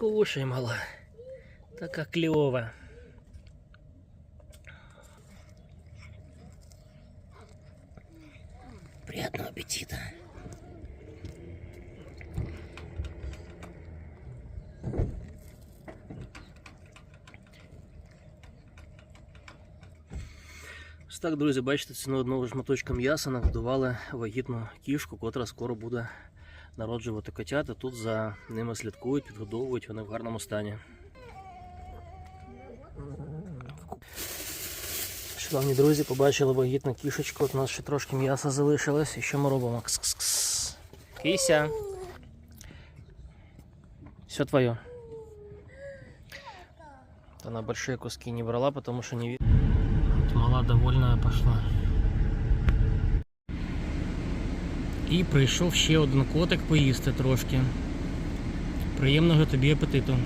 Кушай, мала. Така кльова. Приятного аппетита. Так, друзі, бачите, ціну одного шматочка м'яса нагодували вагітну кішку, котра скоро буде народжувати котята. Тут за ними слідкують, підгодовують, вони в гарному стані. Шановні друзі, побачили вагітну кішечку. От у нас ще трошки м'яса залишилось. І що ми робимо? Кс-кс-кс. Кися. Все твое. Она большие куски не брала, потому что не видно. Мала довольна пошла. І прийшов ще один котик поїсти трошки. Приємного тобі апетиту.